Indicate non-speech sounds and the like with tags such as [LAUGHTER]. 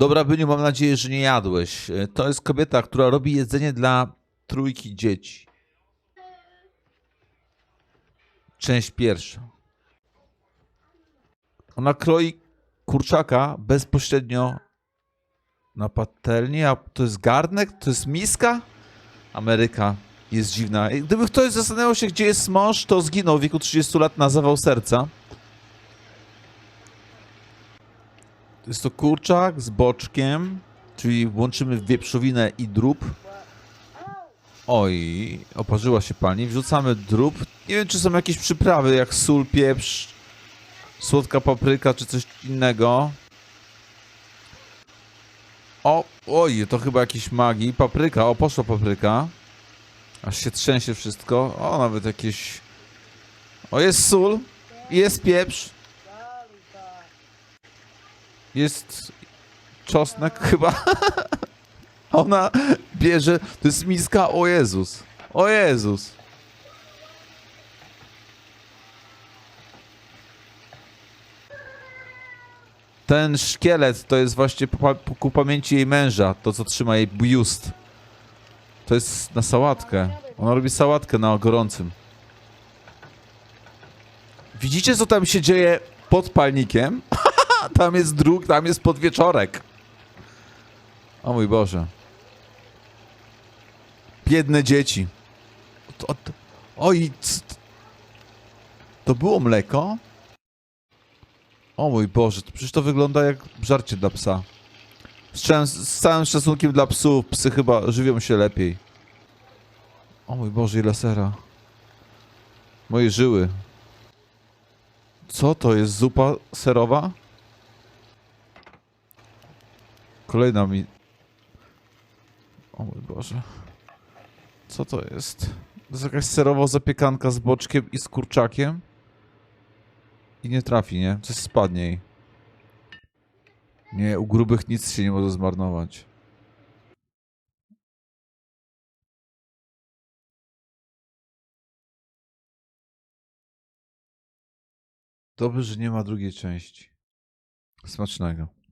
Dobra, Byniu, mam nadzieję, że nie jadłeś. E, To jest kobieta, która robi jedzenie dla trójki dzieci. Część pierwsza. Ona kroi kurczaka bezpośrednio na patelni, a to jest garnek? To jest miska? Ameryka jest dziwna. Gdyby ktoś zastanawiał się, gdzie jest mąż, to zginął w wieku 30 lat na zawał serca. Jest to kurczak z boczkiem, czyli łączymy wieprzowinę i drób. Oj, oparzyła się pani. Wrzucamy drób. Nie wiem, czy są jakieś przyprawy, jak sól, pieprz, słodka papryka, czy coś innego. O, oj, to chyba jakiś magii. Papryka, o, poszła papryka. Aż się trzęsie wszystko. O, nawet jakieś... O, jest sól, jest pieprz. Jest czosnek chyba. [LAUGHS] Ona bierze, to jest miska, o Jezus. O Jezus. Ten szkielet to jest właśnie ku pamięci jej męża, to co trzyma jej biust. To jest na sałatkę. Ona robi sałatkę na gorącym. Widzicie, co tam się dzieje pod palnikiem? Tam jest druk, tam jest podwieczorek. O mój Boże. Biedne dzieci. Oj, to było mleko? O mój Boże, to przecież to wygląda jak żarcie dla psa. Z, z całym szacunkiem dla psów, psy chyba żywią się lepiej. O mój Boże, ile sera. Moje żyły. Co to jest? Zupa serowa? Kolejna mi... O mój Boże. Co to jest? To jest jakaś serowa zapiekanka z boczkiem i z kurczakiem? I nie trafi, nie? Coś spadnie jej. Nie, u grubych nic się nie może zmarnować. Dobrze, że nie ma drugiej części. Smacznego.